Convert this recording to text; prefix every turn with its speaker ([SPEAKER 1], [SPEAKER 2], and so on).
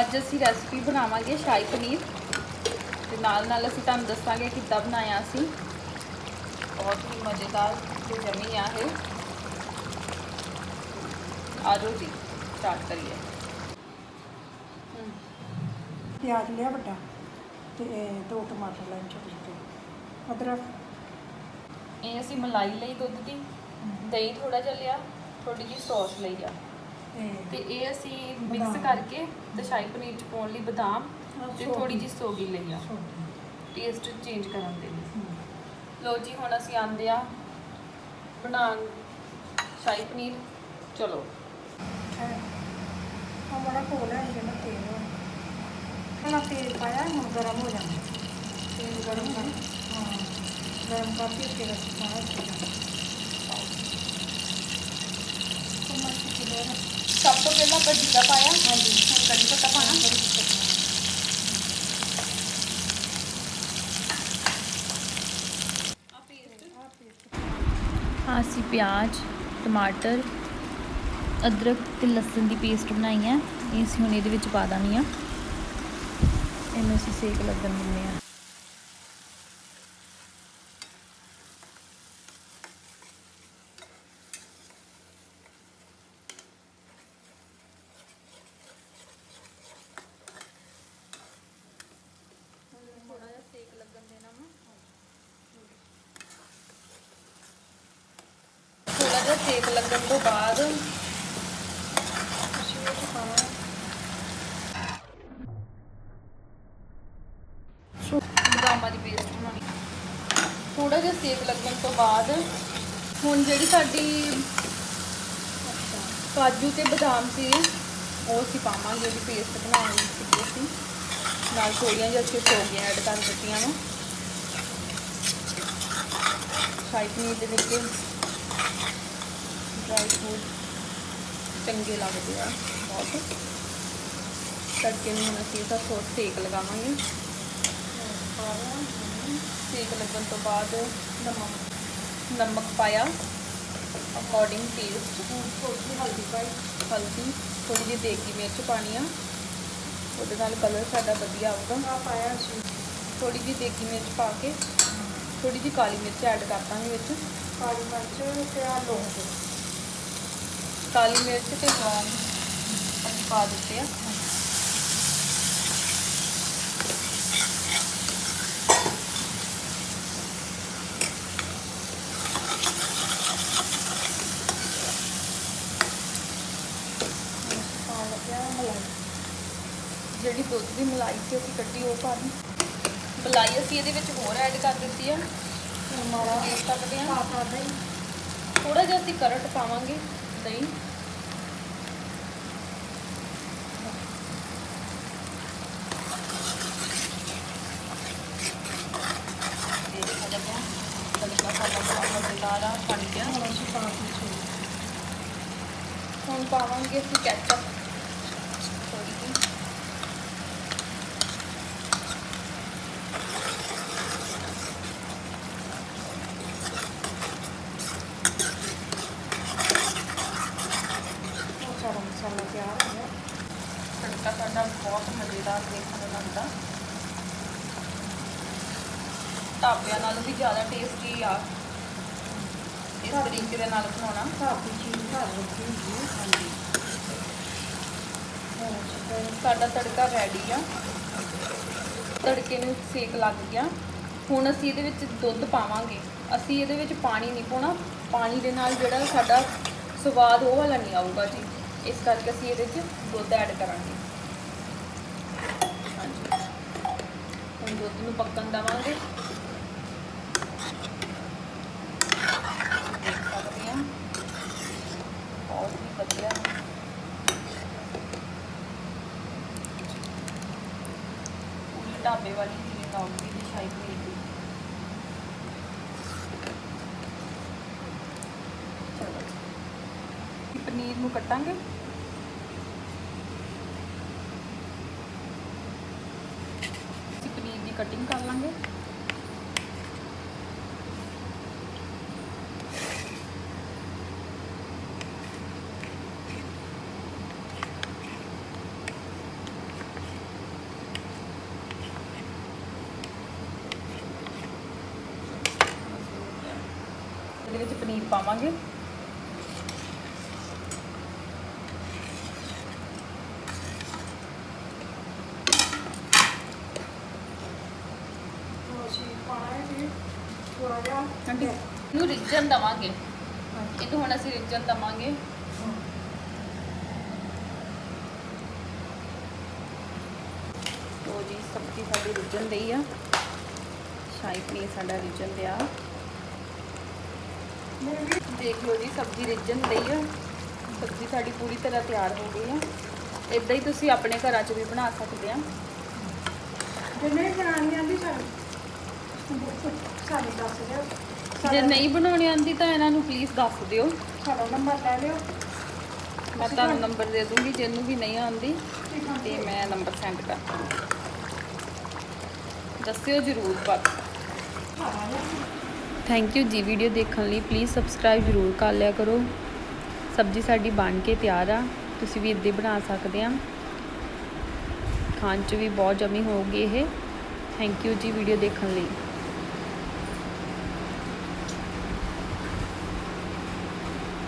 [SPEAKER 1] ਅੱਜ ਅਸੀਂ ਰੈਸਪੀ ਬਣਾਵਾਂਗੇ ਸ਼ਾਹੀ ਪਨੀਰ। ਤੇ ਨਾਲ ਨਾਲ ਅਸੀਂ ਤੁਹਾਨੂੰ ਦੱਸਾਂਗੇ ਕਿੱਦਾਂ ਬਣਾਇਆ ਅਸੀਂ ਬਹੁਤ ਹੀ ਮਜ਼ੇਦਾਰ ਤੇ ਜਮੀ ਆ ਇਹ। ਆਜੋ ਜੀ ਸਟਾਰਟ ਕਰੀਏ।
[SPEAKER 2] ਪਿਆਜ਼ ਲਿਆ ਵੱਡਾ ਤੇ ਦੋ ਟਮਾਟਰ ਲੈਣ ਛੋਟੇ ਛੋਟੇ ਅਦਰਕ।
[SPEAKER 1] ਇਹ ਅਸੀਂ ਮਲਾਈ ਲਈ ਦੁੱਧ ਦੀ ਦਹੀਂ ਥੋੜਾ ਜਿਹਾ ਲਿਆ ਥੋੜੀ ਜਿਹੀ ਸੌਸ ਲਈ ਆ।
[SPEAKER 2] ਤੇ
[SPEAKER 1] ਇਹ ਅਸੀਂ ਮਿਕਸ। ਕਰਕੇ ਤੇ ਸ਼ਾਹੀ ਪਨੀਰ ਚ ਪਾਉਣ ਲਈ ਬਦਾਮ ਤੇ। ਥੋੜੀ ਜਿਹੀ ਸੋਗੀ ਲਈ ਆ। ਟੇਸਟ ਚੇਂਜ ਕਰਨ ਦੇ ਲਈ। ਲੋ ਜੀ ਹੁਣ ਅਸੀਂ ਆਂਦੇ ਆ ਬਣਾਉਣ ਸ਼ਾਹੀ ਪਨੀਰ। ਚਲੋ।
[SPEAKER 2] ਹੈ। ਆ ਬੜਾ ਕੋਲ ਹੈ ਜਿਹੜਾ ਤੇਲ ਪਹਿਲਾਂ ਤੇਲ ਪਾਇਆ ਹੁਣ ਗਰਮ ਹੋ ਜਾਂਦਾ ਤੇਲ ਗਰਮ ਕਰ ਹਾਂ ਗਰਮ ਕਰਕੇ ਤੇਲ ਕਮਰ ਕਿਲੇ
[SPEAKER 1] ਸਭ ਤੋਂ ਪਹਿਲਾਂ ਆਪਾਂ ਜੀਰਾ ਪਾਇਆ।
[SPEAKER 2] ਹਾਂਜੀ,
[SPEAKER 1] ਹੁਣ ਕੜੀ ਪੱਤਾ ਪਾਣਾ ਹਾਂ, ਅਸੀਂ ਪਿਆਜ਼, ਟਮਾਟਰ, ਅਦਰਕ ਤੇ ਲਸਣ ਦੀ ਪੇਸਟ ਬਣਾਈ ਹੈ। ਇਹ ਅਸੀਂ ਹੁਣ ਇਹਦੇ ਵਿੱਚ ਪਾ ਦਾਂਗੇ ਆ ਇਹਨੂੰ ਅਸੀਂ ਸੇਕ ਲੱਗਣ ਦਿੰਦੇ ਆ ਥੋੜਾ ਜਿਹਾ ਸੇਕ ਲੱਗਣ ਦੇਣਾ ਵਾ ਥੋੜਾ ਜਿਹਾ ਸੇਕ ਲੱਗਣ ਤੋਂ ਬਾਅਦ। ਬਦਾਮਾਂ ਦੀ ਪੇਸਟ ਬਣਾਉਣੀ। ਥੋੜਾ ਜਿਹਾ ਸੇਕ ਲੱਗਣ ਤੋਂ ਬਾਅਦ, ਹੁਣ ਜਿਹੜੀ ਸਾਡੀ ਕਾਜੂ ਤੇ ਬਦਾਮ ਸੀ, ਉਹ ਅਸੀਂ ਪਾਵਾਂਗੇ ਉਹਦੀ ਪੇਸਟ ਬਣਾਉਣੀ ਸੀ ਅਸੀਂ। ਨਾਲ ਥੋੜੀਆਂ ਜਿਹੀਆਂ ਅਸੀਂ ਸੋਗੀਆਂ ਐਡ ਕਰ ਦਿੱਤੀਆਂ ਨੇ। ਸ਼ਾਹੀ ਪਨੀਰ ਦੇ ਵਿੱਚ। ਡਰਾਈ ਫਰੂਟ ਚੰਗੇ ਲੱਗਦੇ ਆ ਬਹੁਤ। ਤੜਕੇ ਨੂੰ ਹੁਣ ਅਸੀਂ ਇਹਦਾ ਥੋੜ੍ਹਾ ਸੇਕ ਲਗਾਵਾਂਗੇ। ਸੇਕ ਲੱਗਣ ਤੋਂ ਬਾਅਦ ਨਮਕ ਨਮਕ ਪਾਇਆ। ਅਕੋਰਡਿੰਗ ਟੇਸਟ
[SPEAKER 2] ਥੋੜੀ ਹਲਦੀ ਪਾਈ
[SPEAKER 1] ਹਲਦੀ ਥੋੜੀ ਜਿਹੀ ਦੇਗੀ ਮਿਰਚ ਪਾਣੀ ਆ। ਉਹਦੇ ਨਾਲ ਕਲਰ ਸਾਡਾ ਵਧੀਆ ਆਊਗਾ।
[SPEAKER 2] ਆ ਪਾਇਆ ਅਸੀਂ
[SPEAKER 1] ਥੋੜੀ ਜਿਹੀ ਦੇਗੀ ਮਿਰਚ ਪਾ ਕੇ ਥੋੜੀ ਜਿਹੀ ਕਾਲੀ ਮਿਰਚ ਐਡ ਕਰ ਦਾਂਗੇ ਵਿੱਚ।
[SPEAKER 2] ਕਾਲੀ ਮਿਰਚ ਤੇ ਆ ਲੌਂਗ।
[SPEAKER 1] ਕਾਲੀ ਮਿਰਚ ਤੇ ਲੌਂਗ ਅਸੀਂ ਪਾ ਦਿੱਤੇ ਆ। ਜਿਹੜੀ ਦੁੱਧ ਦੀ ਮਲਾਈ ਸੀ ਅਸੀਂ ਕੱਢੀ ਉਹ ਪਾ ਦੀ ਮਲਾਈ ਅਸੀਂ ਇਹਦੇ ਵਿੱਚ ਹੋਰ ਐਡ ਕਰ ਦਿੱਤੀ ਆ।
[SPEAKER 2] ਮਾੜਾ
[SPEAKER 1] ਦੇਖ ਸਕਦੇ ਆ।
[SPEAKER 2] ਪਾ ਪਾ ਦਹੀਂ
[SPEAKER 1] ਥੋੜਾ ਜਿਹਾ ਅਸੀਂ ਕਰਟ ਪਾਵਾਂਗੇ। ਦਹੀਂ
[SPEAKER 2] ਹੁਣ
[SPEAKER 1] ਪਾਵਾਂਗੇ ਅਸੀਂ ਕੈਚਅਪ ਥੋੜੀ ਜਿਹੀ
[SPEAKER 2] ਉਹ ਸਾਰਾ ਮਸਾਲਾ ਤਿਆਰ ਹੋ ਗਿਆ
[SPEAKER 1] ਤੜਕਾ ਸਾਡਾ ਬਹੁਤ ਮਜ਼ੇਦਾਰ ਦੇਖਣ ਨੂੰ ਲੱਗਦਾ ਢਾਬਿਆਂ ਨਾਲੋਂ ਵੀ ਜ਼ਿਆਦਾ ਟੇਸਟੀ ਆ। ਇਸ ਤਰੀਕੇ ਦੇ ਨਾਲ ਬਣਾਉਣਾ।
[SPEAKER 2] ਦੀ ਚੀਜ਼ ਘਰ ਰੱਖੀ ਹੁੰਦੀ ਹੈ
[SPEAKER 1] ਹਾਂਜੀ। ਸਾਡਾ ਤੜਕਾ ਰੈਡੀ ਆ। ਤੜਕੇ ਨੂੰ ਸੇਕ ਲੱਗ ਗਿਆ। ਹੁਣ ਅਸੀਂ ਇਹਦੇ ਵਿੱਚ ਦੁੱਧ ਪਾਵਾਂਗੇ। ਅਸੀਂ ਇਹਦੇ ਵਿੱਚ ਪਾਣੀ ਨਹੀਂ ਪਾਉਣਾ। ਪਾਣੀ ਦੇ ਨਾਲ ਜਿਹੜਾ ਸਾਡਾ ਸਵਾਦ ਉਹ ਵਾਲਾ ਨਹੀਂ ਆਊਗਾ ਜੀ। ਇਸ ਕਰਕੇ ਅਸੀਂ ਇਹਦੇ ਵਿੱਚ ਦੁੱਧ ਐਡ ਕਰਾਂਗੇ ਹਾਂਜੀ ਹੁਣ ਦੁੱਧ ਨੂੰ ਪੱਕਣ ਦੇਵਾਂਗੇ। ਦੇਖ ਸਕਦੇ ਹਾਂ। ਬਹੁਤ ਹੀ ਵਧੀਆ। ਪੂਰੀ ਢਾਬੇ ਵਾਲੀ ਫੀਲਿੰਗ ਆਉਂਦੀ ਹੈ ਸ਼ਾਹੀ ਪਨੀਰ ਦੀ। ਪਨੀਰ ਨੂੰ ਕੱਟਾਂਗੇ। ਕਟਿੰਗ ਕਰ ਲਾਂਗੇ।
[SPEAKER 2] ਇਹਦੇ ਵਿੱਚ ਪਨੀਰ ਪਾਵਾਂਗੇ।
[SPEAKER 1] ਆਂਟੀ ਇਹਨੂੰ ਰਿੱਝਣ ਦਵਾਂਗੇ। ਇਹਨੂੰ ਹੁਣ ਅਸੀਂ ਰਿੱਝਣ ਦਵਾਂਗੇ। ਲੋ ਜੀ, ਸਬਜ਼ੀ ਸਾਡੀ ਰਿੱਝਣ ਦਈ ਆ। ਸ਼ਾਹੀ ਪਨੀਰ ਸਾਡਾ ਰਿੱਝਣ ਦਿਆ ਦੇਖ ਲਓ ਜੀ, ਸਬਜ਼ੀ ਰਿੱਝਣ ਦਈ ਆ। ਸਬਜ਼ੀ ਸਾਡੀ ਪੂਰੀ ਤਰ੍ਹਾਂ ਤਿਆਰ ਹੋ ਗਈ ਆ। ਇਦਾਂ ਹੀ ਤੁਸੀਂ ਆਪਣੇ ਘਰਾਂ 'ਚ ਵੀ ਬਣਾ ਸਕਦੇ ਆ।
[SPEAKER 2] ਜੇ ਨਹੀਂ ਬਣਾਉਣੀ ਆਂਦੀ ਸਾਨੂੰ ਸਾਨੂੰ ਦੱਸ ਦਿਓ
[SPEAKER 1] ਜੇ ਨਹੀਂ ਬਣਾਉਣੀ ਆਂਦੀ ਤਾਂ ਇਹਨਾਂ ਨੂੰ ਪਲੀਜ਼ ਦੱਸ ਦਿਓ।
[SPEAKER 2] ਸਾਡਾ ਨੰਬਰ ਲੈ ਲਿਓ।
[SPEAKER 1] ਮੈਂ ਤੁਹਾਨੂੰ ਨੰਬਰ ਦੇ ਦੂੰਗੀ ਜਿਹਨੂੰ ਵੀ ਨਹੀਂ ਆਉਂਦੀ ਤੇ ਮੈਂ ਨੰਬਰ ਸੈਂਡ ਕਰ ਦੱਸਿਓ ਜ਼ਰੂਰ ਬਸ। ਥੈਂਕ ਯੂ ਜੀ ਵੀਡੀਓ ਦੇਖਣ ਲਈ ਪਲੀਜ਼ ਸਬਸਕ੍ਰਾਈਬ ਜ਼ਰੂਰ ਕਰ ਲਿਆ ਕਰੋ। ਸਬਜ਼ੀ ਸਾਡੀ ਬਣ ਕੇ ਤਿਆਰ ਆ ਤੁਸੀਂ ਵੀ ਇੱਦਾਂ ਬਣਾ ਸਕਦੇ ਆ। ਖਾਣ 'ਚ ਵੀ ਬਹੁਤ ਜਮੀ ਹੋਊਗੀ ਇਹ। ਥੈਂਕ ਯੂ ਜੀ ਵੀਡੀਓ ਦੇਖਣ ਲਈ।